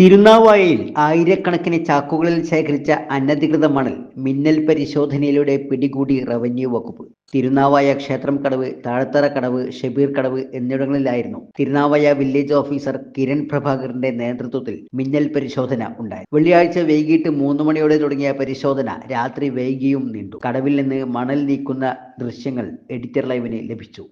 തിരുനാവായയിൽ ആയിരക്കണക്കിന് ചാക്കുകളിൽ ശേഖരിച്ച അനധികൃത മണൽ മിന്നൽ പരിശോധനയിലൂടെ പിടികൂടി റവന്യൂ വകുപ്പ്. തിരുനാവായ ക്ഷേത്രം കടവ് താഴത്തറ കടവ് ഷബീർ കടവ് എന്നിവിടങ്ങളിലായിരുന്നു തിരുനാവായ വില്ലേജ് ഓഫീസർ കിരൺ പ്രഭാകറിന്റെ നേതൃത്വത്തിൽ മിന്നൽ പരിശോധന ഉണ്ടായി വെള്ളിയാഴ്ച വൈകിട്ട് മൂന്ന് മണിയോടെ തുടങ്ങിയ പരിശോധന രാത്രി വൈകിയും നീണ്ടു. കടവിൽ നിന്ന് മണൽ നീക്കുന്ന ദൃശ്യങ്ങൾ എഡിറ്റർ ലൈവിന് ലഭിച്ചു.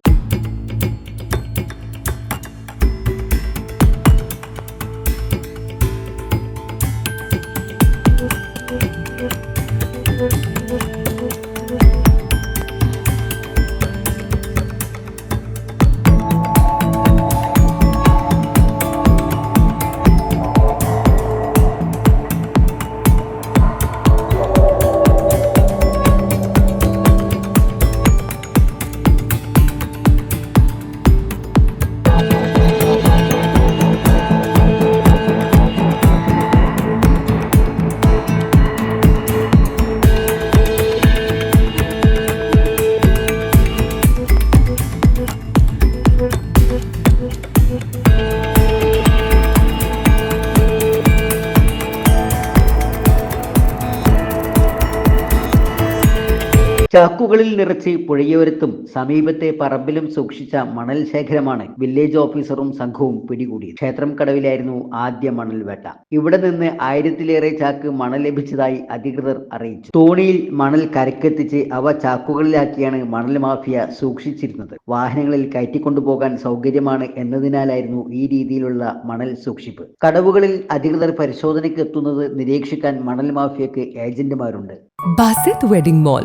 ചാക്കുകളിൽ നിറച്ച് പുഴയോരത്തും സമീപത്തെ പറമ്പിലും സൂക്ഷിച്ച മണൽ ശേഖരമാണ് വില്ലേജ് ഓഫീസറും സംഘവും പിടികൂടിയത്. ക്ഷേത്രം കടവിലായിരുന്നു ആദ്യ മണൽ വേട്ട. ഇവിടെ നിന്ന് ആയിരത്തിലേറെ ചാക്ക് മണൽ ലഭിച്ചതായി അധികൃതർ അറിയിച്ചു. തോണിയിൽ മണൽ കരക്കെത്തിച്ച് അവ ചാക്കുകളിലാക്കിയാണ് മണൽ മാഫിയ സൂക്ഷിച്ചിരുന്നത്. വാഹനങ്ങളിൽ കയറ്റിക്കൊണ്ടുപോകാൻ സൗകര്യമാണ് എന്നതിനാലായിരുന്നു ഈ രീതിയിലുള്ള മണൽ സൂക്ഷിപ്പ്. കടവുകളിൽ അധികൃതർ പരിശോധനയ്ക്ക് എത്തുന്നത് നിരീക്ഷിക്കാൻ മണൽ മാഫിയക്ക് ഏജന്റുമാരുണ്ട്. Basith wedding mall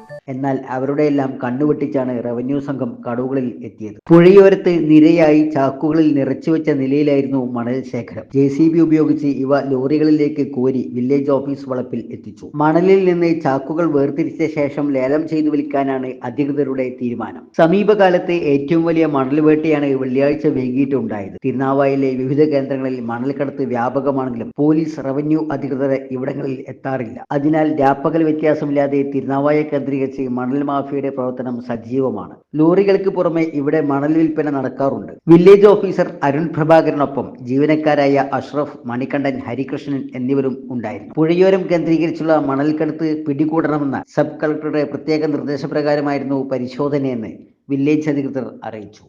എന്നാൽ അവരുടെയെല്ലാം കണ്ണുവെട്ടിച്ചാണ് റവന്യൂ സംഘം കടവുകളിൽ എത്തിയത്. പുഴയോരത്ത് നിരയായി ചാക്കുകളിൽ നിറച്ചുവെച്ച നിലയിലായിരുന്നു മണൽ ശേഖരം ജെ സി ബി ഉപയോഗിച്ച് ഇവ ലോറികളിലേക്ക് കോരി വില്ലേജ് ഓഫീസ് വളപ്പിൽ എത്തിച്ചു. മണലിൽ നിന്ന് ചാക്കുകൾ വേർതിരിച്ച ശേഷം ലേലം ചെയ്തു വിൽക്കാനാണ് അധികൃതരുടെ തീരുമാനം. സമീപകാലത്തെ ഏറ്റവും വലിയ മണൽ വേട്ടയാണ് വെള്ളിയാഴ്ച വൈകിട്ടുണ്ടായത്. തിരുനാവായിലെ വിവിധ കേന്ദ്രങ്ങളിൽ മണൽക്കടത്ത് വ്യാപകമാണെങ്കിലും പോലീസ് റവന്യൂ അധികൃതരെ ഇവിടങ്ങളിൽ എത്താറില്ല. അതിനാൽ രാപ്പകൽ വ്യത്യാസമില്ലാതെ തിരുനാവായ കേന്ദ്രീകരിച്ച് മണൽ മാഫിയയുടെ പ്രവർത്തനം സജീവമാണ്. ലോറികൾക്ക് പുറമെ ഇവിടെ മണൽ വിൽപ്പന നടക്കാറുണ്ട്. വില്ലേജ് ഓഫീസർ അരുൺ പ്രഭാകരനൊപ്പം ജീവനക്കാരായ അഷ്റഫ് മണികണ്ഠൻ ഹരികൃഷ്ണൻ എന്നിവരും ഉണ്ടായിരുന്നു. പുഴയോരം കേന്ദ്രീകരിച്ചുള്ള മണൽക്കടുത്ത് പിടികൂടണമെന്ന സബ് കളക്ടറുടെ പ്രത്യേക നിർദ്ദേശപ്രകാരമായിരുന്നു പരിശോധനയെന്ന് വില്ലേജ് അധികൃതർ അറിയിച്ചു.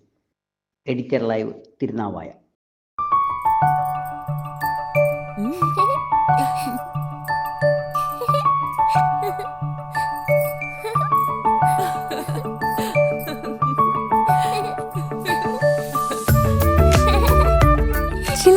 Editor live Thirunavaya